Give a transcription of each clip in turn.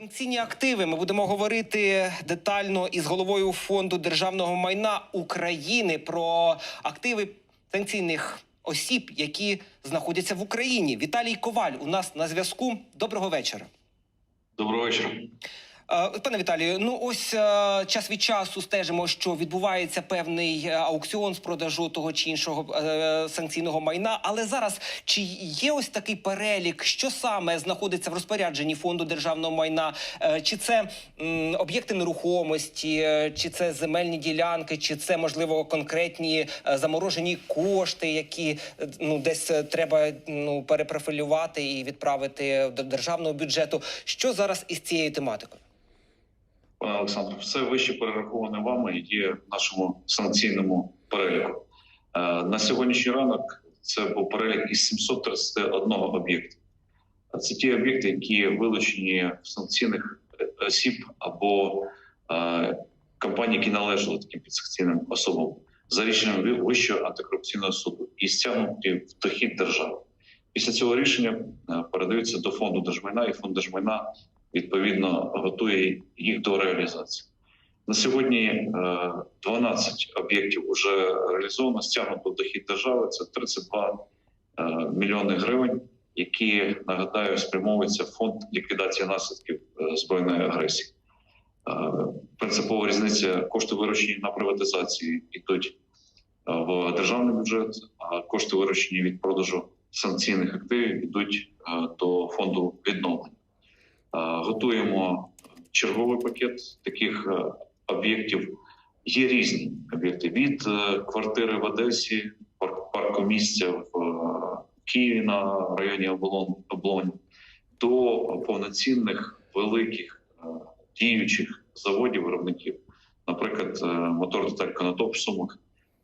Санкційні активи ми будемо говорити детально із головою фонду державного майна України про активи санкційних осіб, які знаходяться в Україні. Віталій Коваль у нас на зв'язку. Доброго вечора. Доброго вечора. Е, Пане Віталію, ну ось е, час від часу стежимо, що відбувається певний е, аукціон з продажу того чи іншого санкційного майна. Але зараз чи є ось такий перелік, що саме знаходиться в розпорядженні фонду державного майна? Чи це об'єкти нерухомості, чи це земельні ділянки, чи це можливо конкретні заморожені кошти, які ну десь треба ну перепрофілювати і відправити до державного бюджету? Що зараз із цією тематикою? Пане Олександр, все вище перераховане вами є в нашому санкційному переліку. Е, На сьогоднішній ранок це був перелік із 731 об'єкту. Це ті об'єкти, які вилучені в санкційних осіб або е, компаній, які належали таким підсанкційним особам за рішенням Вищого антикорупційного суду і стягнуті в дохід держави. Після цього рішення е, передаються до фонду держмайна, і фонд держмайна відповідно готує їх до реалізації. На сьогодні е, 12 об'єктів вже реалізовано, стягнуто дохід держави. Це 32 е, мільйони гривень, які нагадаю спрямовуються в фонд ліквідації наслідків е, збройної агресії. Е, Принципова різниця кошти виручені на приватизації йдуть е, в державний бюджет, а кошти виручені від продажу санкційних активів йдуть е, до фонду відновлення. Е, Готуємо черговий пакет таких е, об'єктів. Є різні об'єкти. Від е, квартири в Одесі, пар- паркомісця в Києві на районі Облонь, до повноцінних великих діючих заводів виробників, наприклад, мотор деталь Конотоп в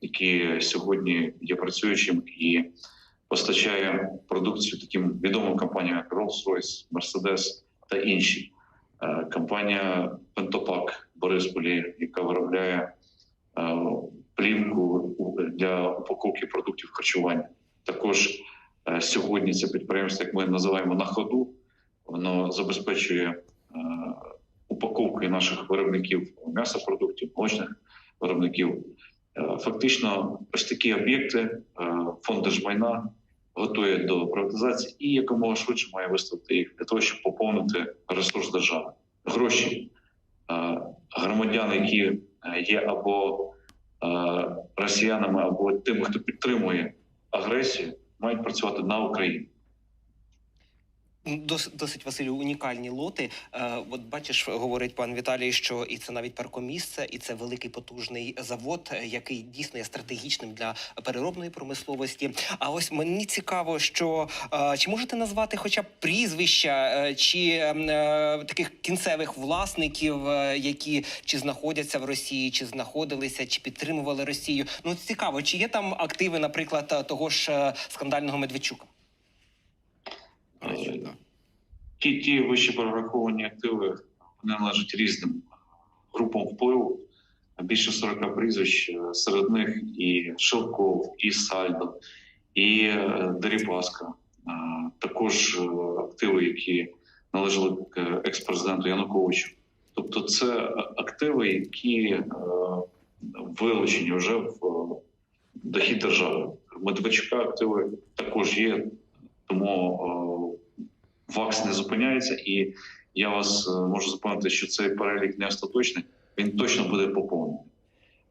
який сьогодні є працюючим і постачає продукцію таким відомим компаніям, як Rolls-Royce, Mercedes та інші. Е, Компанія Пентопак Борисполі, яка виробляє е, плівку для упаковки продуктів харчування. Також е, сьогодні це підприємство, як ми називаємо на ходу, воно забезпечує упаковкою наших виробників м'ясопродуктів, молочних виробників. Фактично, ось такі об'єкти фонд держмайна готує до приватизації і якомога швидше має виставити їх для того, щоб поповнити ресурс держави. Гроші е, громадян, які е, є або е, росіянами, або тими, хто підтримує агресію, мають працювати на Україну. Дос, досить Василю унікальні лоти. Е, от бачиш, говорить пан Віталій, що і це навіть паркомісце, і це великий потужний завод, який дійсно є стратегічним для переробної промисловості. А ось мені цікаво, що е, чи можете назвати хоча б прізвища е, чи е, е, таких кінцевих власників, які чи знаходяться в Росії, чи знаходилися, чи підтримували Росію? Ну цікаво, чи є там активи, наприклад, того ж скандального Медведчука? Е, Ті, ті вище перераховані активи вони належать різним групам впливу. Більше 40 прізвищ, е, серед них і Шелков, і Сальдо, і е, Дерипаска. Е, Також активи, які належали екс-президенту Януковичу. Тобто, це активи, які вилучені вже в дохід держави. Медведчука активи також є, тому ВАКС не зупиняється, і я вас е, можу запевнити, що цей перелік не остаточний, він точно буде поповнений.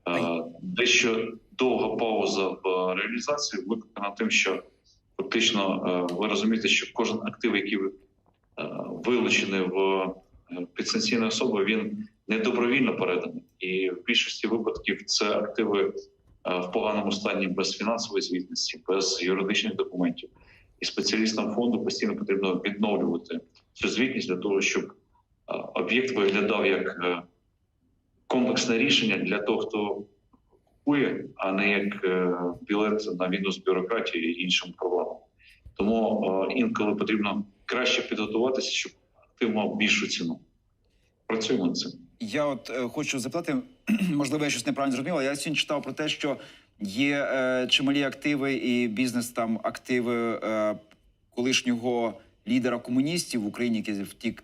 Е, Дещо довга пауза в е, реалізації викликана тим, що фактично ви розумієте, що кожен актив, який вилучений в підсанкційної особи, він не добровільно переданий. І в більшості випадків це активи в поганому стані без фінансової звітності, без юридичних документів. І спеціалістам фонду постійно потрібно відновлювати цю звітність для того, щоб об'єкт виглядав як е, комплексне рішення для того, хто купує, а не як е, білет на війну з бюрократією і іншим проблемам. Тому інколи потрібно краще підготуватися, щоб актив мав більшу ціну. Працюємо над цим. Я от е, хочу запитати, можливо, я щось неправильно зрозумів, але Я сьогодні читав про те, що є е, чималі активи і бізнес там активи е, колишнього лідера комуністів в Україні, який втік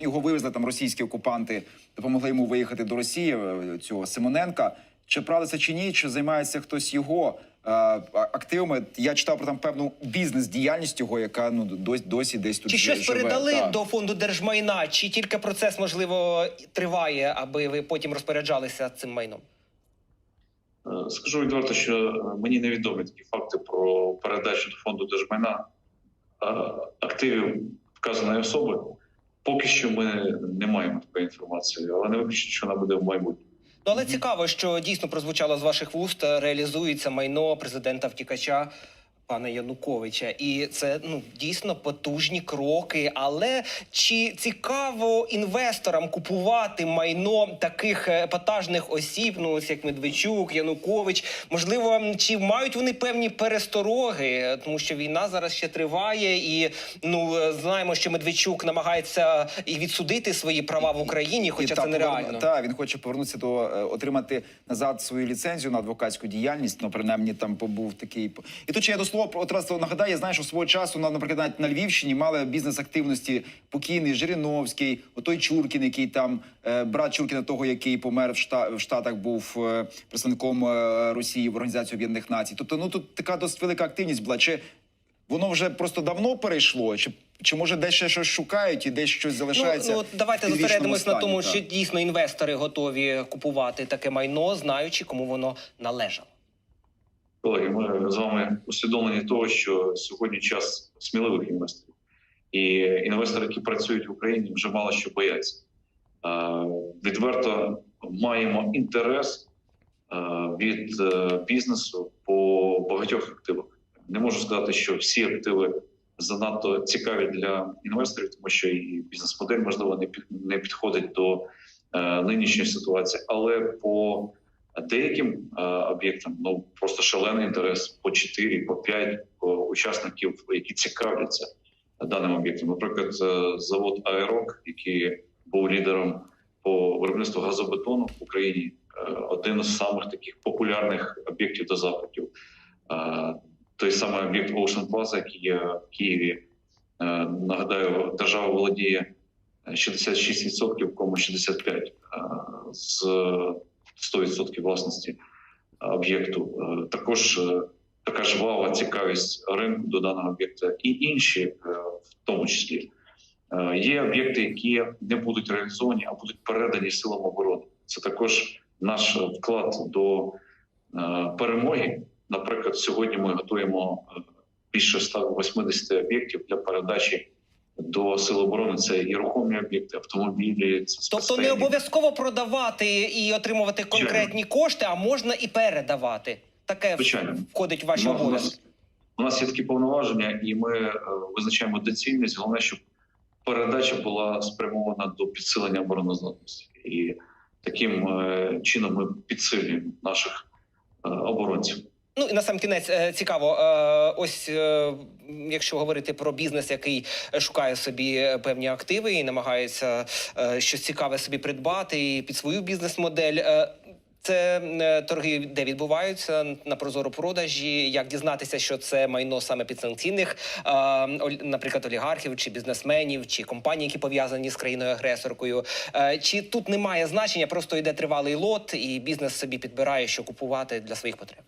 Його вивезли там російські окупанти, допомогли йому виїхати до Росії е, цього Симоненка. Чи правда це чи ні? Чи займається хтось його е, активами? Я читав про там певну бізнес-діяльність його, яка ну досі, досі десь тут Чи щось живе. передали Так. до фонду держмайна, чи тільки процес можливо триває, аби ви потім розпоряджалися цим майном? Скажу відверто, що е, мені невідомі такі факти про передачу до фонду держмайна е, активів вказаної особи. Поки що ми не маємо такої інформації, але не виключно, що вона буде в майбутньому. Ну але цікаво, що дійсно прозвучало з ваших вуст, реалізується майно президента втікача. Пана Януковича, і це ну дійсно потужні кроки. Але чи цікаво інвесторам купувати майно таких е, епатажних осіб, ну ось як Медведчук, Янукович? Можливо, чи мають вони певні перестороги, Е, тому що війна зараз ще триває, і ну е, знаємо, що Медведчук намагається і відсудити свої права в Україні, хоча І, це та, нереально. поверну- Та він хоче повернутися до е, отримати назад свою ліцензію на адвокатську діяльність. Ну принаймні там побув такий. І тут ще я до слова про от раз нагадаю, я знаю, що свого часу на наприклад навіть на Львівщині мали бізнес активності покійний Жириновський, отой Чуркін, який там е, брат Чуркіна, того який помер в Шта- в Штатах, був е, представником е, Росії в Організації Об'єднаних Націй. Тобто, ну тут така досить велика активність була. Чи воно вже просто давно перейшло? Чи, чи може десь ще щось шукають і десь щось залишається? Ну, ну давайте зосередимось на тому, так. що дійсно інвестори готові купувати таке майно, знаючи, кому воно належало. Колеги, ми з вами усвідомлені того, що сьогодні час сміливих інвесторів, і інвестори, які працюють в Україні, вже мало що бояться. Відверто маємо інтерес від е, бізнесу по багатьох активах. Не можу сказати, що всі активи занадто цікаві для інвесторів, тому що і бізнес-модель можливо не підходить до е, нинішньої ситуації, але по Деяким е, об'єктам ну просто шалений інтерес по 4, по 5 учасників, які цікавляться даним об'єктом. Наприклад, е, завод Аерок, який був лідером по виробництву газобетону в Україні, е, один з самих таких популярних об'єктів до запитів. Е, той самий об'єкт Ocean Plaza, який є в Києві. Е, Нагадаю, держава володіє 66%, кому 65% е, з 100% власності об'єкту. Е, Також е, така жвава цікавість ринку до даного об'єкта і інші, е, в тому числі. Е, Є об'єкти, які не будуть реалізовані, а будуть передані силам оборони. Це також наш вклад до е, перемоги. Наприклад, сьогодні ми готуємо е, більше 180 об'єктів для передачі до сил оборони. Це і рухомі об'єкти, автомобілі, це Тобто не обов'язково продавати і отримувати конкретні кошти, а можна і передавати. Таке Звичайно. входить в ваші у обов'язки. нас, у нас є такі повноваження, і ми е, визначаємо доцільність. Головне, щоб передача була спрямована до підсилення обороноздатності, і таким е, чином ми підсилюємо наших е, оборонців. Ну і на сам кінець е, цікаво. е, Ось е, якщо говорити про бізнес, який шукає собі певні активи і намагається щось цікаве собі придбати і під свою бізнес-модель. Це торги, де відбуваються на прозоро продажі. Як дізнатися, що це майно саме підсанкційних, наприклад, олігархів чи бізнесменів, чи компаній, які пов'язані з країною агресоркою? Е, Чи тут немає значення, просто йде тривалий лот, і бізнес собі підбирає, що купувати для своїх потреб?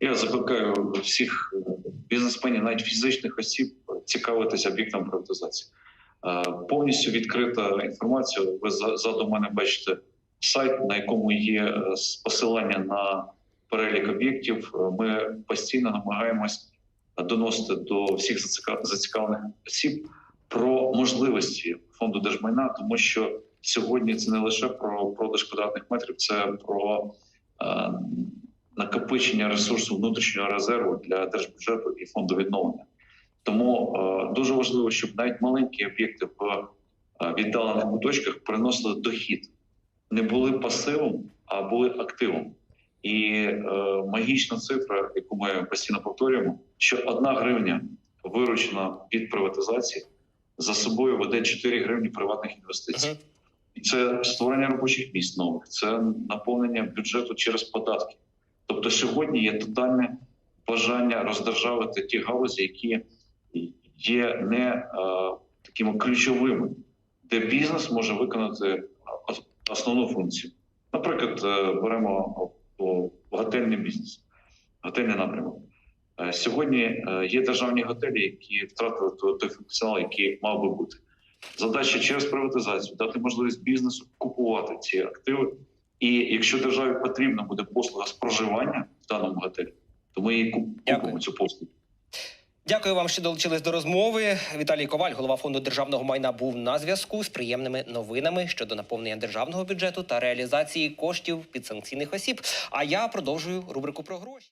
Я закликаю всіх е, бізнесменів, навіть фізичних осіб, цікавитися об'єктом приватизації. Е, Повністю відкрита інформація. Ви за- ззаду мене бачите сайт, на якому є е, посилання на перелік об'єктів. Ми постійно намагаємось доносити до всіх зацікавлених осіб про можливості фонду держмайна, тому що сьогодні це не лише про продаж квадратних метрів, це про накопичення ресурсу внутрішнього резерву для держбюджету і фонду відновлення. Тому е, дуже важливо, щоб навіть маленькі об'єкти в е, віддалених куточках приносили дохід, не були пасивом, а були активом. І е, магічна цифра, яку ми постійно повторюємо, що одна гривня виручена від приватизації за собою веде 4 гривні приватних інвестицій. І це створення робочих місць нових, це наповнення бюджету через податки. Тобто сьогодні є тотальне бажання роздержавити ті галузі, які є не е, такими ключовими де бізнес може виконати основну функцію. Наприклад, е, беремо о, готельний бізнес, готельний напрямок. Е, Сьогодні е, є державні готелі, які втратили той функціонал, який мав би бути. Задача через приватизацію дати можливість бізнесу купувати ці активи. І якщо державі потрібна буде послуга з проживання в даному готелі, то ми її Дякую. купимо цю послугу. Дякую вам, що долучились до розмови. Віталій Коваль, голова фонду державного майна, був на зв'язку з приємними новинами щодо наповнення державного бюджету та реалізації коштів підсанкційних осіб. А я продовжую рубрику про гроші.